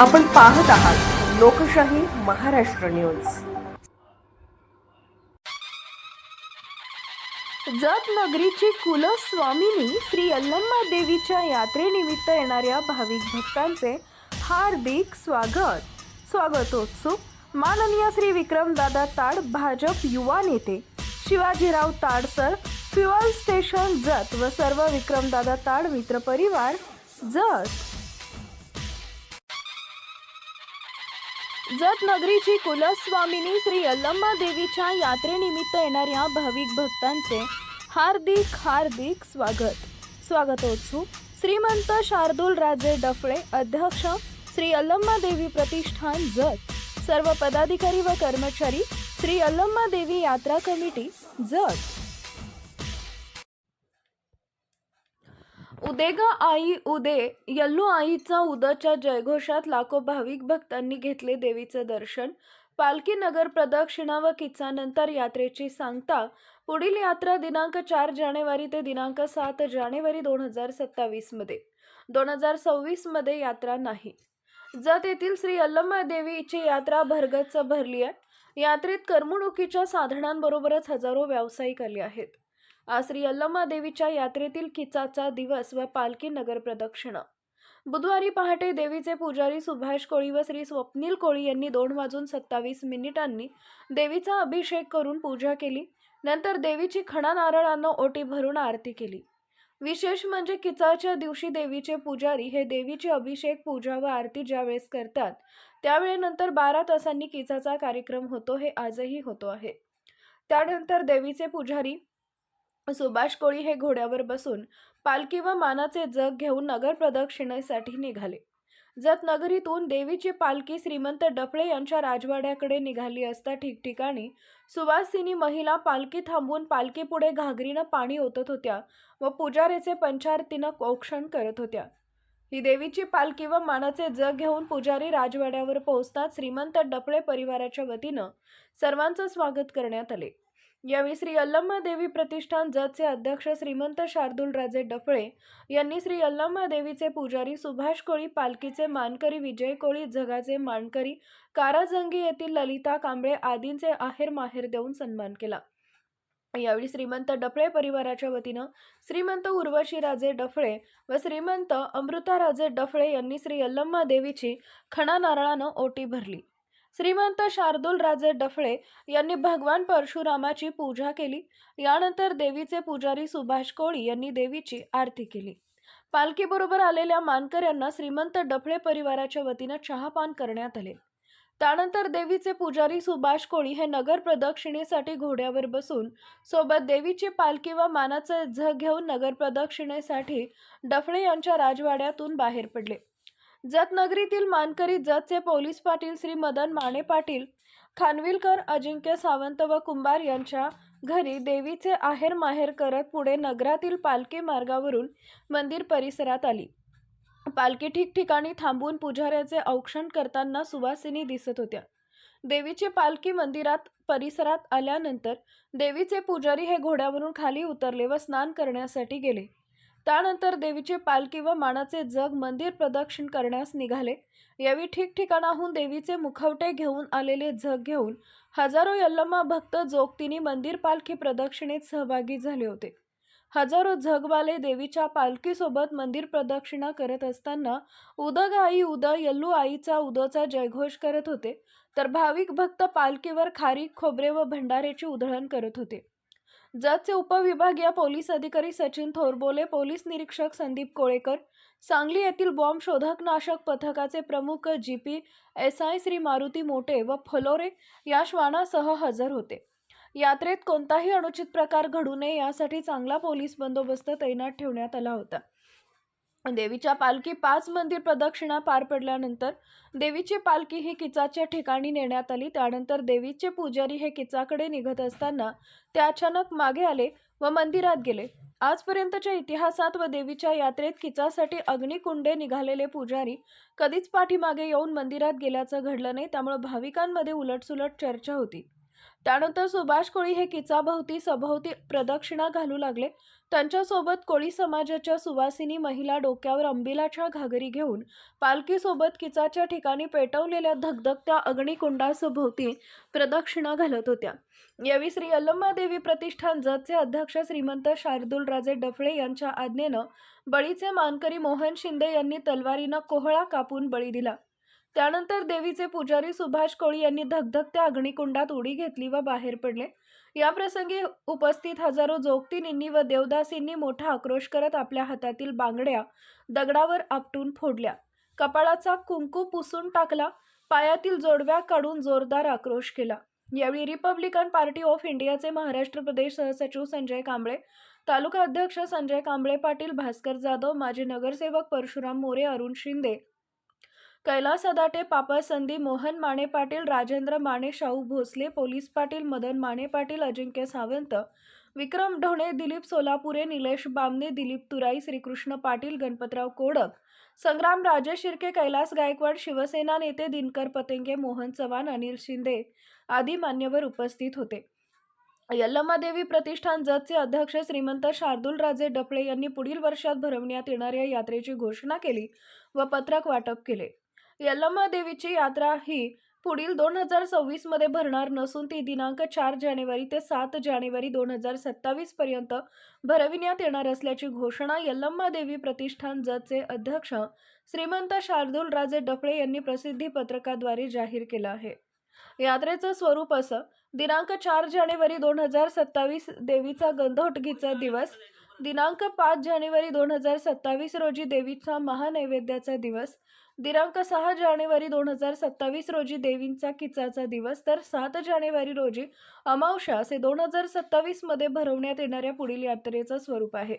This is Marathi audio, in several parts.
आपण पाहत आहात लोकशाही महाराष्ट्र न्यूज. जत नगरीची कुलस्वामिनी श्री अल्लम्मा देवीच्या यात्रेनिमित्त येणाऱ्या भाविक भक्तांचे हार्दिक स्वागत. स्वागतोत्सुक. माननीय श्री विक्रमदादा ताड भाजप युवा नेते. Shivajirao Tad sir fuel station Jat व सर्व विक्रमदादा ताड मित्रपरिवार जत. जतनगरीची कुलस्वामिनी श्री अल्लम्मा देवीच्या यात्रेनिमित्त येणाऱ्या भाविक भक्तांचे हार्दिक हार्दिक स्वागत. स्वागतोत्सुक श्रीमंत शार्दूल राजे डफळे अध्यक्ष श्री अल्लम्मा देवी प्रतिष्ठान जत. सर्व पदाधिकारी व कर्मचारी श्री अल्लम्मा देवी यात्रा कमिटी जत. उदेगा आई उदे यल्लू आईचा उदच्या जयघोषात लाखो भाविक भक्तांनी घेतले देवीचं दर्शन. पालखी नगर प्रदक्षिणा व किचानंतर यात्रेची सांगता. पुढील यात्रा दिनांक चार जानेवारी ते दिनांक सात जानेवारी दोन हजार सत्तावीसमध्ये दोन हजार सव्वीसमध्ये यात्रा नाही. जत येथील श्री यल्लम्मा देवीची यात्रा भरगच्च भरली आहे. यात्रेत करमणुकीच्या साधनांबरोबरच हजारो व्यावसायिक आले आहेत. श्री यल्लम्मा देवीच्या यात्रेतील किचाचा दिवस व पालखी नगर प्रदक्षिणा. बुधवारी पहाटे देवीचे पुजारी सुभाष कोळी व श्री स्वप्नील कोळी यांनी दोन वाजून सत्तावीस मिनिटांनी देवीचा अभिषेक करून पूजा केली. नंतर देवीची खणा नारळानं ओटी भरून आरती केली. विशेष म्हणजे किचाच्या दिवशी देवीचे पुजारी हे देवीचे अभिषेक पूजा व आरती ज्यावेळेस करतात त्यावेळेनंतर बारा तासांनी किचाचा कार्यक्रम होतो हे आजही होतो आहे. त्यानंतर देवीचे पुजारी सुभाष कोळी हे घोड्यावर बसून पालखी व मानाचे जग घेऊन नगर प्रदक्षिणेसाठी निघाले. जत नगरीतून देवीची पालखी श्रीमंत डफळे यांच्या राजवाड्याकडे निघाली असता ठिकठिकाणी सुवासिनी महिला पालखी थांबून पालखीपुढे घागरीनं पाणी ओतत होत्या व पुजारीचे पंचारतीनं औक्षण करत होत्या. ही देवीची पालखी व मानाचे जग घेऊन पुजारी राजवाड्यावर पोहोचताच श्रीमंत डफळे परिवाराच्या वतीनं सर्वांचं स्वागत करण्यात आले. यावेळी श्री अल्लम्मा देवी प्रतिष्ठान जतचे अध्यक्ष श्रीमंत शार्दूल राजे डफळे यांनी श्री अल्लम्मा देवीचे पुजारी सुभाष कोळी पालखीचे मानकरी विजय कोळी जगाचे मानकरी काराजंगी येथील ललिता कांबळे आदींचे आहेर माहेर देऊन सन्मान केला. यावेळी श्रीमंत डफळे परिवाराच्या वतीनं श्रीमंत उर्वशी राजे डफळे व श्रीमंत अमृता राजे डफळे यांनी श्री यल्लम्मा देवीची खणा नारळानं ओटी भरली. श्रीमंत शार्दूल राजे डफळे यांनी भगवान परशुरामाची पूजा केली. यानंतर देवीचे पुजारी सुभाष कोळी यांनी देवीची आरती केली. पालखीबरोबर आलेल्या मानकऱ्यांना श्रीमंत डफळे परिवाराच्या वतीनं चहापान करण्यात आले. त्यानंतर देवीचे पुजारी सुभाष कोळी हे नगर प्रदक्षिणेसाठी घोड्यावर बसून सोबत देवीची पालखी व मानाचे झग घेऊन नगर प्रदक्षिणेसाठी डफळे यांच्या राजवाड्यातून बाहेर पडले. जतनगरीतील मानकरी जतचे पोलीस पाटील श्री मदन माने पाटील खानविलकर अजिंक्य सावंत व कुंभार यांच्या घरी देवीचे आहेर माहेर करत पुढे नगरातील पालखी मार्गावरून मंदिर परिसरात आली. पालखी ठिकठिकाणी थांबून पुजाऱ्याचे औक्षण करताना सुवासिनी दिसत होत्या. देवीची पालखी मंदिरात परिसरात आल्यानंतर देवीचे पुजारी हे घोड्यावरून खाली उतरले व स्नान करण्यासाठी गेले. त्यानंतर देवीचे पालखी व मानाचे जग मंदिर प्रदक्षिण करण्यास निघाले. यावेळी ठिकठिकाणाहून देवीचे मुखवटे घेऊन आलेले जग घेऊन हजारो यल्लम्मा भक्त जोगतीने मंदिर पालखी प्रदक्षिणेत सहभागी झाले होते. हजारो झगवाले देवीच्या पालखीसोबत मंदिर प्रदक्षिणा करत असताना उदग आई उद यल्लू आईचा उदोचा जयघोष करत होते. तर भाविक भक्त पालखीवर खारी खोबरे व भंडाऱ्याची उधळण करत होते. जतचे उपविभागीय पोलीस अधिकारी सचिन थोरबोले पोलीस निरीक्षक संदीप कोळेकर सांगली येथील बॉम्ब शोधक नाशक पथकाचे प्रमुख G P S I Shri Maruti Mote व फलोरे या श्वानासह हजर होते. यात्रेत कोणताही अनुचित प्रकार घडू नये यासाठी चांगला पोलीस बंदोबस्त तैनात ठेवण्यात आला होता. देवीच्या पालखी पाच मंदिर प्रदक्षिणा पार पडल्यानंतर देवीची पालखी ही किचाच्या ठिकाणी नेण्यात आली. त्यानंतर देवीचे पुजारी हे किचाकडे निघत असताना ते अचानक मागे आले व मंदिरात गेले. आजपर्यंतच्या इतिहासात व देवीच्या यात्रेत किचासाठी अग्निकुंडे निघालेले पुजारी कधीच पाठीमागे येऊन मंदिरात गेल्याचं घडलं नाही. त्यामुळे भाविकांमध्ये उलटसुलट चर्चा होती. त्यानंतर सुभाष कोळी हे किचाभोवती सभोवती प्रदक्षिणा घालू लागले. त्यांच्यासोबत कोळी समाजाच्या सुवासिनी महिला डोक्यावर अंबिलाच्या घागरी घेऊन पालखीसोबत किचाच्या ठिकाणी पेटवलेल्या धगधगत्या अग्निकुंडासभोवती प्रदक्षिणा घालत होत्या. यावेळी श्री देवी प्रतिष्ठान जतचे अध्यक्ष श्रीमंत शार्दूलराजे डफळे यांच्या आज्ञेनं बळीचे मानकरी मोहन शिंदे यांनी तलवारीनं कोहळा कापून बळी दिला. त्यानंतर देवीचे पुजारी सुभाष कोळी यांनी धगधगत्या अग्निकुंडात उडी घेतली व बाहेर पडले. या प्रसंगी उपस्थित हजारो जोगतिनींनी व देवदासींनी मोठा आक्रोश करत आपल्या हातातील बांगड्या दगडावर आपटून फोडल्या. कपाळाचा कुंकू पुसून टाकला. पायातील जोडव्या काढून जोरदार आक्रोश केला. यावेळी रिपब्लिकन पार्टी ऑफ इंडियाचे महाराष्ट्र प्रदेश सहसचिव संजय कांबळे तालुका अध्यक्ष संजय कांबळे पाटील भास्कर जाधव माजी नगरसेवक परशुराम मोरे अरुण शिंदे कैलास अदाटे पापा संधी मोहन माने पाटील राजेंद्र माने शाहू भोसले पोलीस पाटील मदन माने पाटील अजिंक्य सावंत विक्रम ढोणे दिलीप सोलापुरे निलेश बामने दिलीप तुराई श्रीकृष्ण पाटील गणपतराव कोडक संग्राम राजे शिर्के कैलास गायकवाड शिवसेना नेते दिनकर पतेंगे मोहन चव्हाण अनिल शिंदे आदी मान्यवर उपस्थित होते. यल्लमादेवी प्रतिष्ठान जतचे अध्यक्ष श्रीमंत शार्दूल राजे डफळे यांनी पुढील वर्षात भरवण्यात येणाऱ्या यात्रेची घोषणा केली व पत्रक वाटप केले. यल्लम्मा देवीची यात्रा ही पुढील दोन हजार सव्वीसमध्ये भरणार नसून ती दिनांक चार जानेवारी ते सात जानेवारी दोन हजार सत्तावीस पर्यंत भरविण्यात येणार असल्याची घोषणा यल्लम्मा देवी प्रतिष्ठान जतचे अध्यक्ष श्रीमंत शार्दूल राजे डफळे यांनी प्रसिद्धी पत्रकाद्वारे जाहीर केलं आहे. यात्रेचं स्वरूप असं दिनांक चार जानेवारी दोन हजार सत्तावीस देवीचा गंधोटगीचा दिवस दिनांक पाच जानेवारी दोन हजार सत्तावीस रोजी देवीचा महानैवेद्याचा दिवस दिनांक सहा जानेवारी दोन हजार सत्तावीस रोजी देवींचा किचाचा दिवस तर सात जानेवारी रोजी अमावशा असे दोन हजार सत्तावीसमध्ये भरवण्यात येणाऱ्या पुढील यात्रेचं स्वरूप आहे.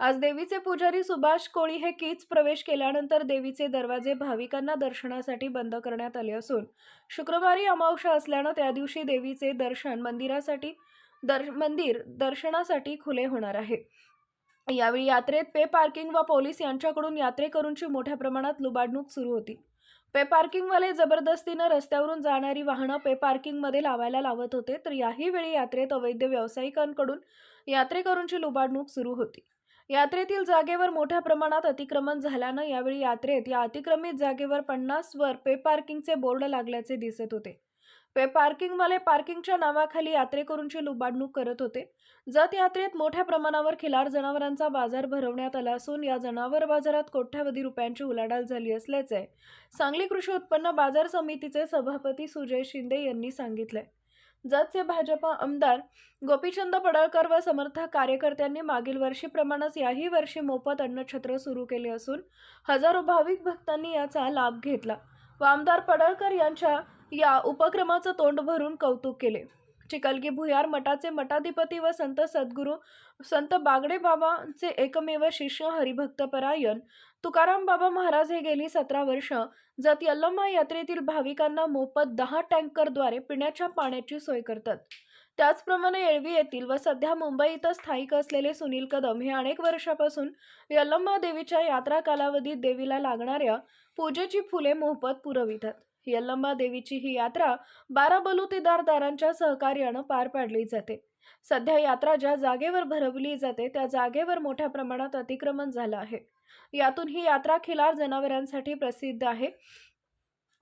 आज देवीचे पुजारी सुभाष कोळी हे कीच प्रवेश केल्यानंतर देवीचे दरवाजे भाविकांना दर्शनासाठी बंद करण्यात आले असून शुक्रवारी अमावशा असल्यानं त्या दिवशी देवीचे दर्शन मंदिरासाठी दर मंदिर दर्शनासाठी खुले होणार आहे. यावेळी यात्रेत पे पार्किंग व पोलीस यांच्याकडून यात्रेकरूंची मोठ्या प्रमाणात लुबाडणूक सुरू होती. पे पार्किंगवाले जबरदस्तीनं रस्त्यावरून जाणारी वाहनं पे पार्किंगमध्ये लावायला लावत होते तर याही वेळी यात्रेत अवैध व्यावसायिकांकडून यात्रेकरूंची लुबाडणूक सुरू होती. यात्रेतील जागेवर मोठ्या प्रमाणात अतिक्रमण झाल्यानं यावेळी यात्रेत या अतिक्रमित जागेवर पन्नासवर पे पार्किंगचे बोर्ड लागल्याचे दिसत होते. पार्किंगवाले पार्किंगच्या नावाखाली यात्रेकरूंची लुबाडणूक करत होते. जत यात्रेत मोठ्या प्रमाणावर खिलार जनावरांचा बाजार भरवण्यात आला असून या जनावर बाजारात कोट्यावधी रुपयांची उलाढाल झाली असल्याचे सांगली कृषी उत्पन्न बाजार समितीचे सभापती सुजय शिंदे यांनी सांगितले. जतचे भाजपा आमदार गोपीचंद पडळकर व समर्थक कार्यकर्त्यांनी मागील वर्षीप्रमाणेच याही वर्षी मोफत अन्नछत्र सुरू केले असून हजारो भाविक भक्तांनी याचा लाभ घेतला व आमदार पडळकर यांच्या या उपक्रमाचं तोंड भरून कौतुक केले. चिकलगी भुयार मठाचे मठाधिपती व संत सद्गुरू संत बागडे बाबांचे एकमेव शिष्य हरिभक्त परायण. तुकाराम बाबा महाराज हे गेली सतरा वर्ष. जत यल्लम्मा यात्रेतील भाविकांना मोफत दहा टँकरद्वारे पिण्याच्या पाण्याची सोय करतात. त्याचप्रमाणे येळवी येथील व सध्या मुंबई इथं स्थायिक असलेले सुनील कदम हे अनेक वर्षापासून यल्लम्मा देवीच्या यात्रा कालावधीत देवीला लागणाऱ्या पूजेची फुले मोफत पुरवितात. यल्लम्मा देवीची ही यात्रा बारा बलुतेदार दारांच्या सहकार्यानं पार पाडली जाते. सध्या यात्रा ज्या जागेवर भरवली जाते त्या जागेवर मोठ्या प्रमाणात अतिक्रमण झालं आहे. यातून ही यात्रा खिलार जनावरांसाठी प्रसिद्ध आहे.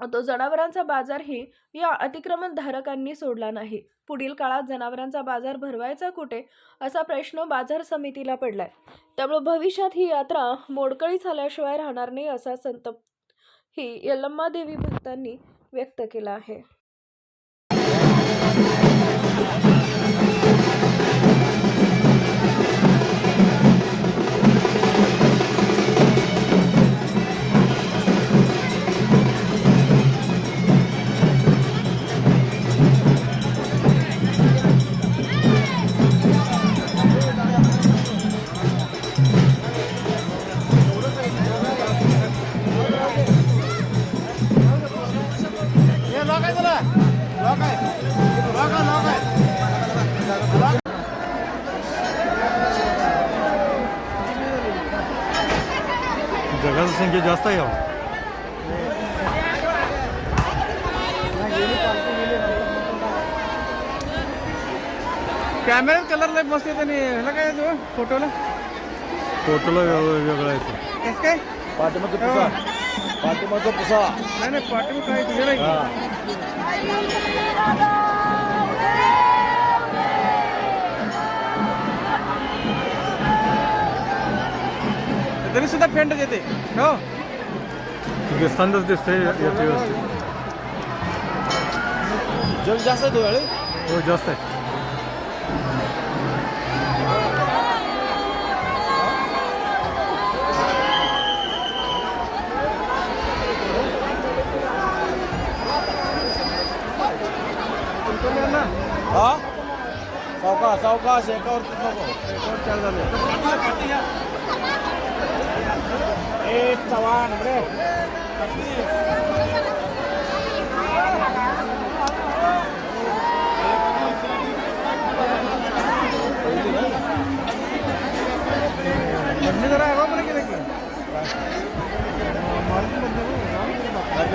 तो जनावरांचा बाजारही या अतिक्रमण धारकांनी सोडला नाही. पुढील काळात जनावरांचा बाजार भरवायचा कुठे असा प्रश्न बाजार समितीला पडलाय. त्यामुळे भविष्यात ही यात्रा मोडकळी झाल्याशिवाय राहणार नाही असा संतप ही यलम्मादेवी भक्तांनी व्यक्त केला आहे. जगाची संख्या जास्त आहे कॅमेऱ्यात कलर लय मस्त येते आणि ह्याला काय येतो फोटोला फोटोला वेगळा येतो कसं काय? पाठीमागचा पुसा. पाठीमागचा पुसा. नाही नाही काय नाही तरी सुद्धा फेंट येते हो. दिसतंय याचे व्यवस्थित. जग जास्त धुवाळे हो जास्त आहे. हा? सावकाश सावकाश एकावरतीच नको एकावर चार झाले. एक चव्हाण रे बंदी जरा आहे बरं केलं की मारुती बंदी